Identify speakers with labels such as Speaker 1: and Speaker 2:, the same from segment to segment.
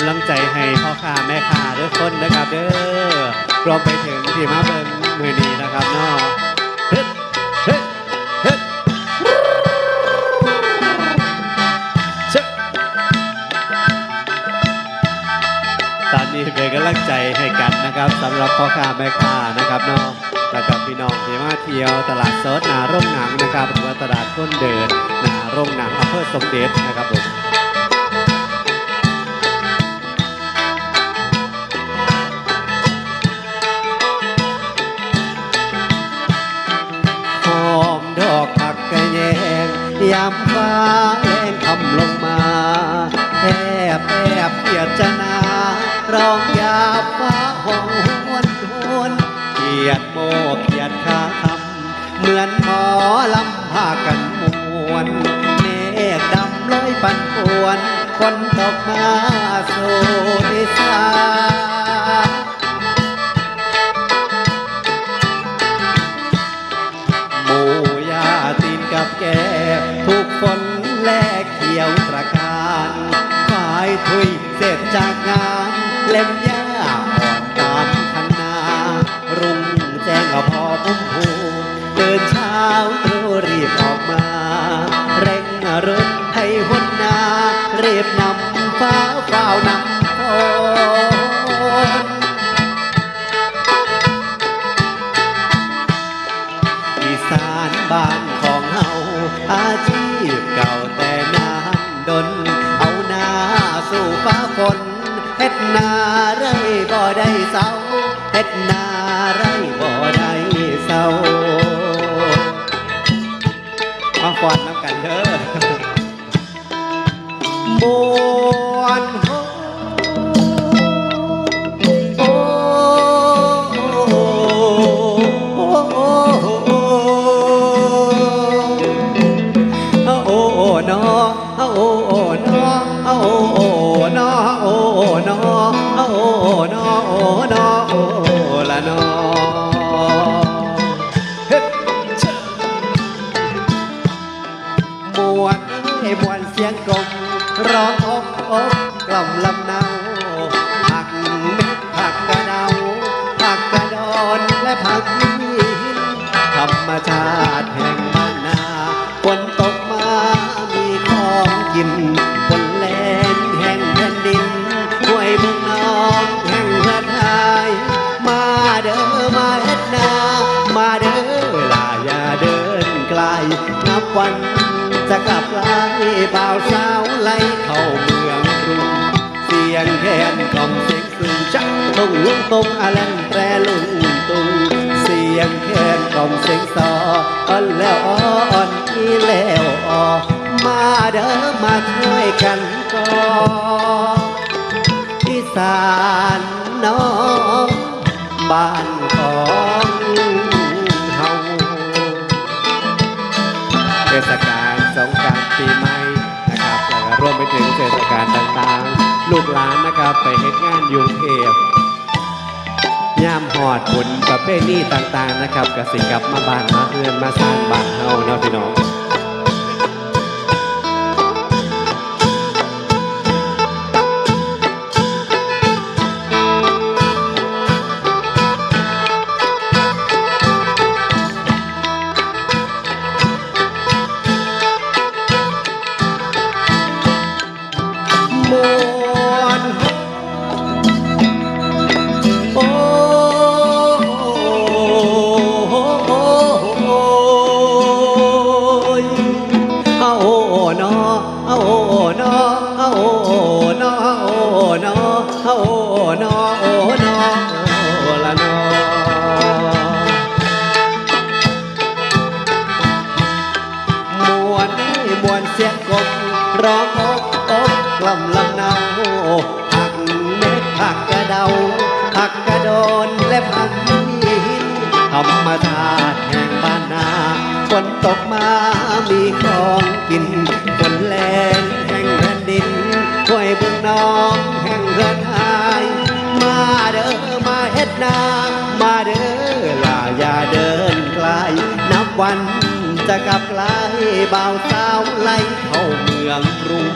Speaker 1: ำลังใจให้พ่อค้าแม่ค้าทุกคนนะครับเด้อรวมไปถึงที่มาเบิ่งมือนี้นะครับเนาะเฮ็ดเฮ็ดเฮ็ดเชะตอนนี้เป็นกำลังใจให้กันนะครับสำหรับพ่อค้าแม่ค้านะครับเนาะแล้วกับพี่น้องที่มาเที่ยวตลาดสดนาร่มหนังนะครับหรือว่าตลาดต้นเดินนาร่มหนังอำเภอสมเด็จนะครับผม ยามฟ้าแรงคำลงมาแอบแอบเกียดจนาร้องยาฟ้าหองหวนหวนเกียดโมกเกียดขาคำเหมือนหมอลำพากันมวนเมฆดำลอยปันป่วนฝนตกมาสู่ดิสา ฝ่ายทุยเสร็จจากงานเล่มยาอ่อนตามคันนา รุ่งแจ้งอพอพุ่มพูเดินเช้าตรู่รีบออกมา เร่งรถให้หุนนาเรียบนำฟ้าเฝ้านำฝนอีสานบ้านของเฮาอาชี ฟ้าฝนเฮ็ดนาไรบ่ได้เศร้าเฮ็ดนาไรบ่ได้เศร้ามาฟอนน้ำกันเด้อมวน นอโอ้นอโอ้ละนอเฮ็ดเชะมวนให้มวนเสียงกลมร้องอกอกกล่อมลำเนาผักเม็ดผักกระเดาผักกระดอนและผักหินธรรมชาติแห่ง วันจะกลับไล่บ่าวสาวไล่เข้าเมืองกรุงเสียงแคนกล่อมเสียงสูงชักตรงลุงตรงอลันแตรลุงตุงเสียงแคนกล่อมเสียงซออ่อนแล้วอ่อนอีแล้วออมาเด้อมาช่วยกันก่อนอีสานน้องบ้านขอ ถึงเทศกาลต่างๆ ลูกหลานนะครับไปเฮ็ดงานอยุงเทพย่ามหอดผลประเภทนี้ต่างๆนะครับกสิกลับมาบ้านมาเพื่อนมาสร้างบ้านเฮาเนาะพี่น้อง เอาโอ้นอโอ้นอโอละนอมวนมวนเสียงกบร้องอกอกกล่อมลำเนาผักเม็ดผักกระเดาผักกระโดนและผักหินธรรมชาติแห่งบ้านนาฝนตกมามีของกินฝนแรงแห่งแผ่นดินห้วยบึงน้องแห่งเรือน มาเฮ็ดนามาเด้อลาอย่าเดินไกลนับวันจะกลับไกลบ่าสาวไล่เข้าเมืองกรุง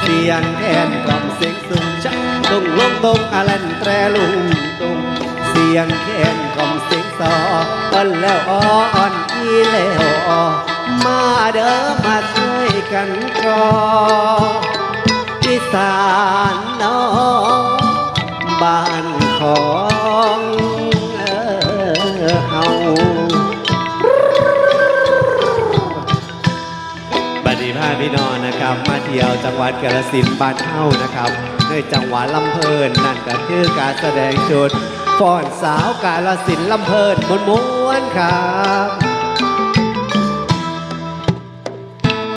Speaker 1: เสียงแคนกล่อมเสียงสูงชักตุงลงตรงอาลันแตรลุงตุงเสียงแคนกล่อมเสียงซออ่อนแล้วอ่อนอีแล้วอ่อมาเด้อมาช่วยกันกรออีสานน้องบ้านขอ มาเที่ยวจังหวัดกาฬสินธุ์บ้านเฮานะครับในจังหวัดลำเพลินนั่นก็คือการแสดงชุดฟ้อนสาวกาฬสินธุ์ลำเพลินม้วนๆครับ